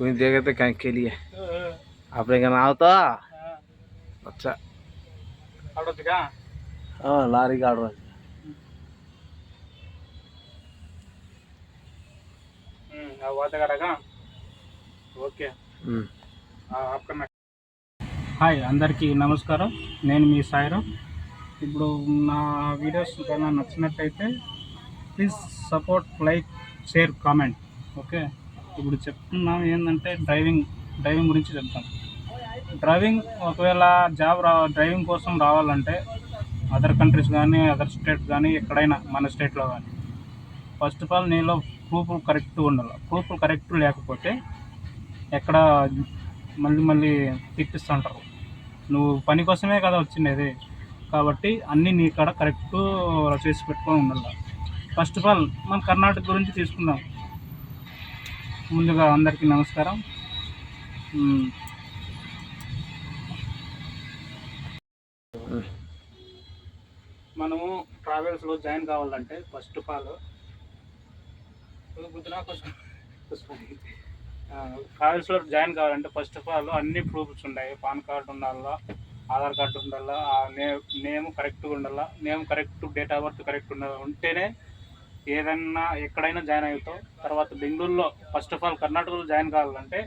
कोई देगा तो कहीं के लिए आपने का नाम था अच्छा ఆడొచ్చుగా हाँ लारी का ऑर्डर వాతగాడగా ఓకే हम्म ఆప్కన్నా హాయ్ అందరికీ నమస్కారం నేను మీ సాయిరాం ఇప్పుడు నా వీడియోస్ కన్నా నచ్చినట్టయితే please support like share comment okay ఇప్పుడు చెప్తున్నాం ఏంటంటే డ్రైవింగ్ డ్రైవింగ్ గురించి చెప్తాం. డ్రైవింగ్ ఒకవేళ జాబ్ రా డ్రైవింగ్ కోసం రావాలంటే అదర్ కంట్రీస్ కానీ అదర్ స్టేట్స్ కానీ ఎక్కడైనా మన స్టేట్లో కానీ. ఫస్ట్ ఆఫ్ ఆల్ నీలో ప్రూఫ్లు కరెక్ట్ ఉండాలి. ప్రూఫ్లు కరెక్ట్ లేకపోతే ఎక్కడ మళ్ళీ మళ్ళీ తిప్పిస్తుంటారు నువ్వు పని కోసమే కదా వచ్చిండేది. కాబట్టి అన్నీ నీ కాడ కరెక్ట్ చేసి పెట్టుకొని ఉండాలి. ఫస్ట్ ఆఫ్ ఆల్ మన కర్ణాటక గురించి తీసుకుందాం. ముందుగా అందరికీ నమస్కారం. మనము ట్రావెల్స్లో జాయిన్ కావాలంటే ఫస్ట్ ఆఫ్ ఆల్ ట్రావెల్స్లో జాయిన్ కావాలంటే ఫస్ట్ ఆఫ్ ఆల్ అన్ని ప్రూఫ్స్ ఉన్నాయి పాన్ కార్డు ఉండాలా ఆధార్ కార్డు ఉండాలా నేమ్ నేమ్ కరెక్ట్గా ఉండాలా name correct date of birth correct ఉండాలి ఉంటేనే ఏదన్నా ఎక్కడైనా జాయిన్ అవుతావు తర్వాత బెంగళూరులో ఫస్ట్ ఆఫ్ ఆల్ కర్ణాటకలో జాయిన్ కావాలంటే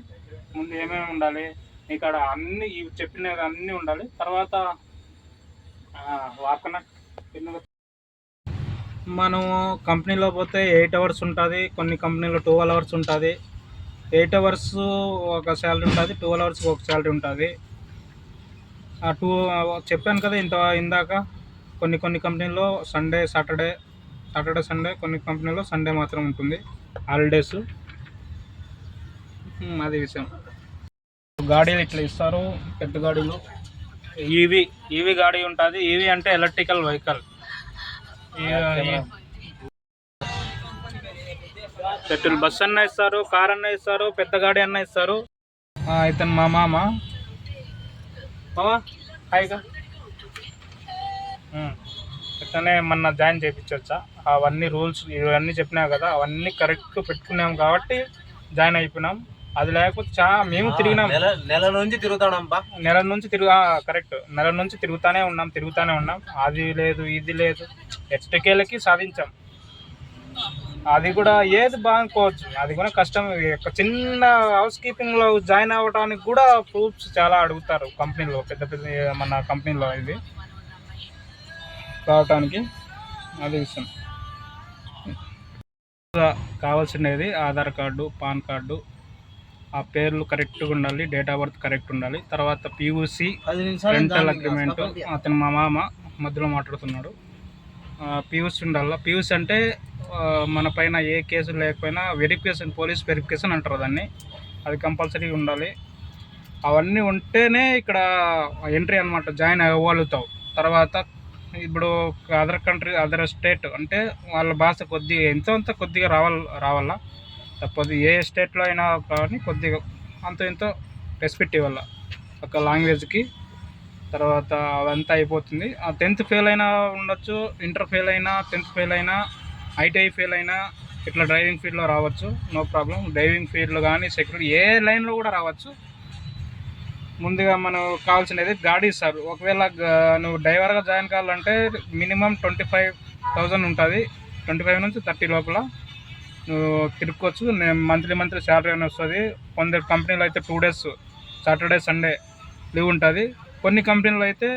ముందు ఏమేమి ఉండాలి ఇక్కడ అన్ని ఇవి చెప్పినవి అన్నీ ఉండాలి తర్వాత వాకన మనము కంపెనీలో పోతే ఎయిట్ అవర్స్ ఉంటుంది కొన్ని కంపెనీలో ట్వెల్వ్ అవర్స్ ఉంటుంది. ఎయిట్ అవర్స్ ఒక శాలరీ ఉంటుంది ట్వెల్వ్ అవర్స్ ఒక శాలరీ ఉంటుంది. ఆ టూ చెప్పాను కదా ఇంత ఇందాక కొన్ని కొన్ని కంపెనీలో సండే సాటర్డే సాటర్డే సండే కొన్ని కంపెనీలో సండే మాత్రం ఉంటుంది. హాలిడేస్. అది విషయం. గాడీలు ఇట్లా ఇస్తారు పెద్ద గాడీలు. ఈవీ ఈవీ గాడీ ఉంటుంది. ఈవీ అంటే ఎలక్ట్రికల్ వెహికల్. పెట్రోల్ బస్ అన్న ఇస్తారు కార్ అన్న ఇస్తారు పెద్ద గాడి అన్న ఇస్తారు. ఇతను మా మామ. మామా? హాయిగా ఇతనే మొన్న జాయిన్ చేయించవచ్చా అవన్నీ రూల్స్ ఇవన్నీ చెప్పినా కదా అవన్నీ కరెక్ట్ పెట్టుకున్నాం కాబట్టి జాయిన్ అయిపోయినాం. అది లేకపోతే చా మేము తిరిగినాం. నెల నెల నుంచి తిరుగుతాడమ్మా నెల నుంచి తిరుగు కరెక్ట్ నెల నుంచి తిరుగుతానే ఉన్నాం తిరుగుతానే ఉన్నాం. అది లేదు ఇది లేదు. ఎట్టకేలకి సాధించాం. అది కూడా ఏది బాగుకోవచ్చు. అది కూడా కష్టం. ఒక చిన్న హౌస్ కీపింగ్లో జాయిన్ అవ్వడానికి కూడా ప్రూఫ్స్ చాలా అడుగుతారు కంపెనీలో పెద్ద పెద్ద మన కంపెనీలో ఇది. రావటానికి అది విషయం కావాల్సినది ఆధార్ కార్డు పాన్ కార్డు ఆ పేర్లు కరెక్ట్గా ఉండాలి డేట్ ఆఫ్ బర్త్ కరెక్ట్ ఉండాలి. తర్వాత పియూసి రెంటల్ అగ్రిమెంట్ అతను మా మామ మధ్యలో మాట్లాడుతున్నాడు. పియూసి ఉండాలి? పియూసి అంటే మన పైన ఏ కేసు లేకపోయినా వెరిఫికేషన్ పోలీస్ వెరిఫికేషన్ అంటారు దాన్ని. అది కంపల్సరీ ఉండాలి. అవన్నీ ఉంటేనే ఇక్కడ ఎంట్రీ అనమాట జాయిన్ అవ్వగలుగుతావు. తర్వాత ఇప్పుడు అదర్ కంట్రీ అదర్ స్టేట్ అంటే వాళ్ళ భాష కొద్దిగా ఎంతో అంత కొద్దిగా రావాల రావాలా. తప్పదు ఏ స్టేట్లో అయినా కానీ కొద్దిగా అంత ఎంతో రెస్పెక్ట్ ఇవ్వాల. ఒక లాంగ్వేజ్కి తర్వాత అదంతా అయిపోతుంది. ఆ టెన్త్ ఫెయిల్ అయినా ఉండొచ్చు ఇంటర్ ఫెయిల్ అయినా టెన్త్ ఫెయిల్ అయినా ఐటీఐ ఫెయిల్ అయినా ఇట్లా డ్రైవింగ్ ఫీల్డ్లో రావచ్చు నో ప్రాబ్లం డ్రైవింగ్ ఫీల్డ్లో కానీ సెక్యూరిటీ ఏ లైన్లో కూడా రావచ్చు. ముందుగా మనం కావాల్సినది గాడి సార్. ఒకవేళ నువ్వు డ్రైవర్గా జాయిన్ కావాలంటే మినిమం ట్వంటీ ఫైవ్ థౌజండ్ ఉంటుంది. ట్వంటీ ఫైవ్ నుంచి థర్టీ లోపల నువ్వు తిరుక్కోవచ్చు. నేను మంత్లీ మంత్లీ శాలరీ అని వస్తుంది. కొందరు కంపెనీలో అయితే two days Saturday Sunday leave ఉంటుంది. కొన్ని కంపెనీలో అయితే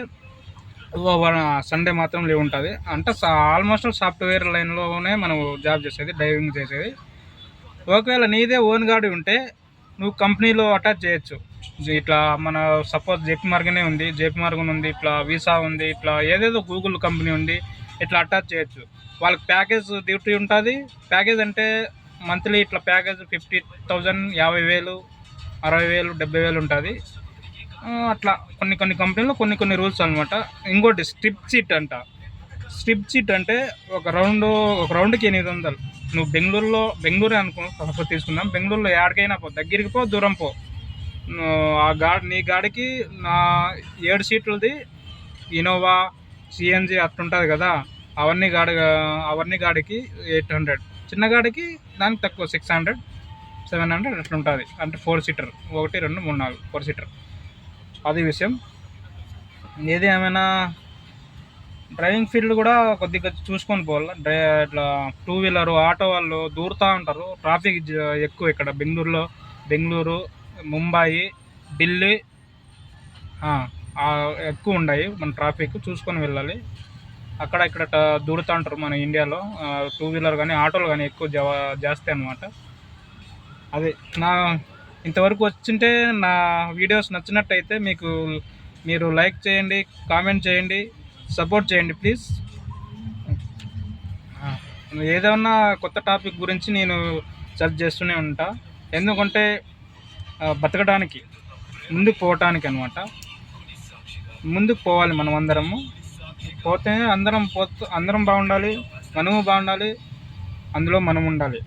సండే మాత్రం లీవ్ ఉంటుంది. అంటే ఆల్మోస్ట్ సాఫ్ట్వేర్ లైన్లోనే మనం జాబ్ చేసేది డ్రైవింగ్ చేసేది. ఒకవేళ నీదే ఓన్ గాడి ఉంటే నువ్వు కంపెనీలో అటాచ్ చేయొచ్చు. ఇట్లా మన సపోజ్ జేపీ మార్గనే ఉంది జేపీ మార్గన్ ఉంది ఇట్లా వీసా ఉంది ఇట్లా ఏదేదో గూగుల్ కంపెనీ ఉంది ఇట్లా అటాచ్ చేయొచ్చు. వాళ్ళకి ప్యాకేజ్ డ్యూటీ ఉంటుంది. ప్యాకేజ్ అంటే మంత్లీ ఇట్లా ప్యాకేజ్ ఫిఫ్టీ థౌజండ్ యాభై వేలు అరవై వేలు డెబ్బై వేలు ఉంటుంది. అట్లా కొన్ని కొన్ని కంపెనీలు కొన్ని కొన్ని రూల్స్ అనమాట ఇంకోటి స్ట్రిప్ చీట్ అంట. స్ట్రిప్ చీట్ అంటే ఒక రౌండ్ ఒక రౌండ్కి ఎనిమిది వందలు. నువ్వు బెంగళూరులో బెంగళూరు అనుకో తీసుకుందాం. బెంగళూరులో ఎక్కడికైనా పో దగ్గరికి పో దూరం పో. ఆ గాడి నీ గాడికి నా ఏడు సీట్లది ఇనోవా సిఎన్జి అట్లుంటుంది కదా అవన్నీ గాడి అవన్నీ గాడికి ఎయిట్ హండ్రెడ్. చిన్న గాడికి దానికి తక్కువ సిక్స్ హండ్రెడ్ సెవెన్ హండ్రెడ్ అట్లా ఉంటుంది అంటే ఫోర్ సీటర్ ఒకటి రెండు మూడు నాలుగు ఫోర్ సీటర్. అది విషయం. ఏది ఏమైనా డ్రైవింగ్ ఫీల్డ్ కూడా కొద్దిగా చూసుకొని పోవాలి? డ్రై ఇట్లా టూ వీలర్ ఆటో వాళ్ళు దూరుతూ ఉంటారు. ట్రాఫిక్ ఎక్కువ ఇక్కడ. బెంగళూరులో బెంగళూరు ముంబాయి ఢిల్లీ ఎక్కువ ఉన్నాయి మన ట్రాఫిక్ చూసుకొని వెళ్ళాలి. అక్కడ ఇక్కడ ట- దూరుతూ ఉంటారు మన ఇండియాలో. టూ వీలర్ కానీ ఆటోలు కానీ ఎక్కువ జా జాస్తి అనమాట అదే నా ఇంతవరకు వచ్చింటే నా వీడియోస్ నచ్చినట్టయితే మీకు మీరు లైక్ చేయండి కామెంట్ చేయండి సపోర్ట్ చేయండి ప్లీజ్. ఏదైనా కొత్త టాపిక్ గురించి నేను సెర్చ్ చేస్తూనే ఉంటా. ఎందుకంటే బతకడానికి ముందుకు పోవటానికి అనమాట ముందుకు పోవాలి మనం అందరము. పోతే అందరం పోతూ అందరం బాగుండాలి మనము బాగుండాలి అందులో మనం ఉండాలి.